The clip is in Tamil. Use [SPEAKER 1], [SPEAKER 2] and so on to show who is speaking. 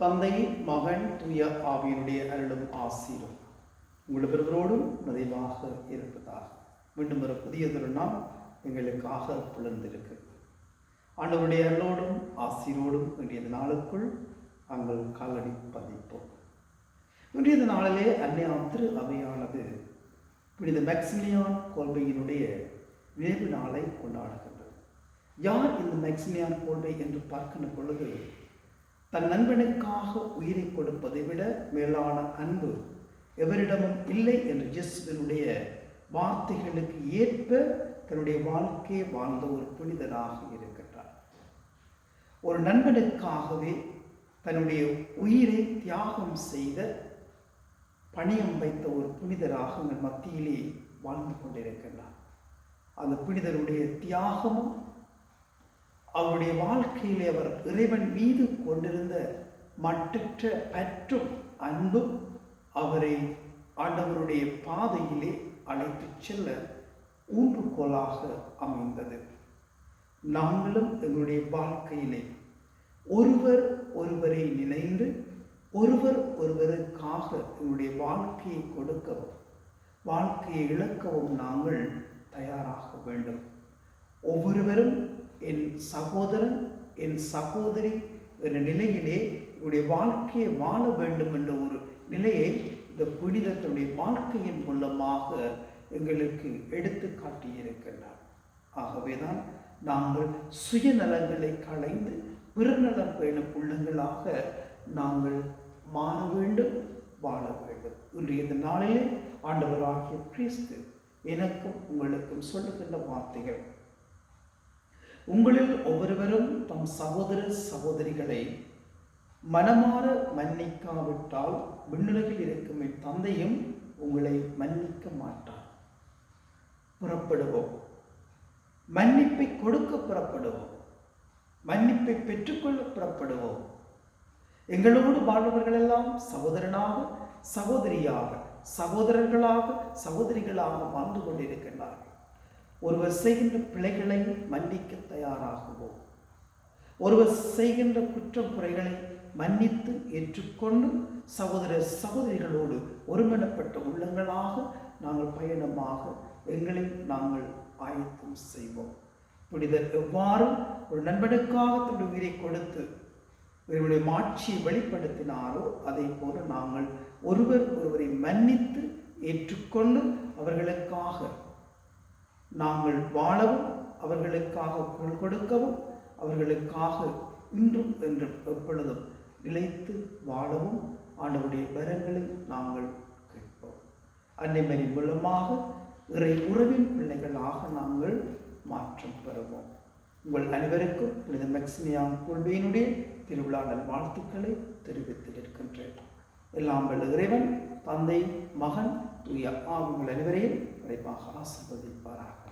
[SPEAKER 1] தந்தை மகன் துய ஆவியினுடைய அருளும் ஆசீரும் உங்கள் பெருவரோடும் நிறைவாக இருப்பதாக. மீண்டும் ஒரு புதியதொரு நாள் எங்களுக்காக புலர்ந்திருக்கு. ஆண்டவருடைய அருளோடும் ஆசீரோடும் இன்றைய நாளுக்குள் நாங்கள் காலடி பதிப்போம். இன்றைய நாளிலே அன்னையா திரு அவையானது புனித மேக்சிமிலியான் கோல்பையினுடைய நினைவு நாளை கொண்டாடுகின்றது. யார் இந்த மேக்சிமியான் கோல்பை என்று பார்க்கின்ற பொழுது தன் நண்பனுக்காக உயிரை கொடுப்பதை விட மேலான அன்பு எவரிடமும் இல்லை என்று ஜெஸ்வனுடைய வார்த்தைகளுக்கு ஏற்ப தன்னுடைய வாழ்க்கையை வாழ்ந்த ஒரு புனிதராக இருக்கின்றார். ஒரு நண்பனுக்காகவே தன்னுடைய உயிரை தியாகம் செய்த பணியம் வைத்த ஒரு புனிதராக உங்கள் மத்தியிலே வாழ்ந்து கொண்டிருக்கின்றார் அந்த புனிதருடைய தியாகமும் அவருடைய வாழ்க்கையிலே அவர் இறைவன் மீது கொண்டிருந்த மட்டற்ற பற்றும் அன்பும் அவரை ஆண்டவருடைய பாதையிலே அழைத்து செல்ல ஊன்றுகோலாக அமைந்தது. நாங்களும் எங்களுடைய வாழ்க்கையிலே ஒருவர் ஒருவரை நினைந்து ஒருவர் ஒருவருக்காக எங்களுடைய வாழ்க்கையை கொடுக்கவும் வாழ்க்கையை இழக்கவும் நாங்கள் தயாராக வேண்டும். ஒவ்வொருவரும் என் சகோதரன் என் சகோதரி என்ற நிலையிலே என்னுடைய வாழ்க்கையை வாழ வேண்டும் என்ற ஒரு நிலையை இந்த புனிதத்தினுடைய வாழ்க்கையின் மூலமாக எங்களுக்கு எடுத்து காட்டியிருக்கின்றார் ஆகவேதான் நாங்கள் சுயநலங்களை களைந்து பிறநலம் பேணும் உள்ளங்களாக நாங்கள் மாற வேண்டும் வாழ வேண்டும். இன்றைய இந்த நாளிலே ஆண்டவராகிய கிறிஸ்து எனக்கும் உங்களுக்கும் சொல்லுகின்ற வார்த்தைகள் உங்களில் ஒவ்வொருவரும் தம் சகோதர சகோதரிகளை மனமாற மன்னிக்காவிட்டால் விண்ணுலகில் இருக்கும் என் தந்தையும் உங்களை மன்னிக்க மாட்டார். புறப்படுவோம். மன்னிப்பை கொடுக்க புறப்படுவோம். மன்னிப்பை பெற்றுக்கொள்ள புறப்படுவோம். எங்களோடு வாழ்பவர்களெல்லாம் சகோதரனாக சகோதரியாக சகோதரர்களாக சகோதரிகளாக வாழ்ந்து கொண்டிருக்கின்றார்கள். ஒருவர் செய்கின்ற பிழைகளை மன்னிக்க தயாராகுவோம். ஒருவர் செய்கின்ற குற்றம் குறைகளை மன்னித்து ஏற்றுக்கொண்டு சகோதர சகோதரிகளோடு ஒருங்கிணப்பட்ட உள்ளங்களாக நாங்கள் பயணமாக எங்களை நாங்கள் ஆயத்தம் செய்வோம். புனிதர் எவ்வாறு ஒரு நண்பனுக்காக தன்னுடைய உயிரை கொடுத்து இவருடைய மாட்சியை வெளிப்படுத்தினாரோ அதே போல நாங்கள் ஒருவர் ஒருவரை மன்னித்து ஏற்றுக்கொண்டு அவர்களுக்காக நாங்கள் வாழவும் அவர்களுக்காக குரல் கொடுக்கவும் அவர்களுக்காக இன்றும் என்றும் எப்பொழுதும் நிலைத்து வாழவும் ஆண்டவருடைய வரங்களை நாங்கள் கேட்போம். அன்னைமரின் மூலமாக இறை உறவின் பிள்ளைகளாக நாங்கள் மாற்றம் பெறுவோம். உங்கள் அனைவருக்கும் புனித மெக்சிமியான் கொள்வையினுடைய திருவிழா வாழ்த்துக்களை தெரிவித்திருக்கின்றேன் எல்லாம் வல்ல இறைவன் தந்தை மகன் தூய ஆ அனைவரையும் விரைவாக ஆசிர்வதிப்பாராக.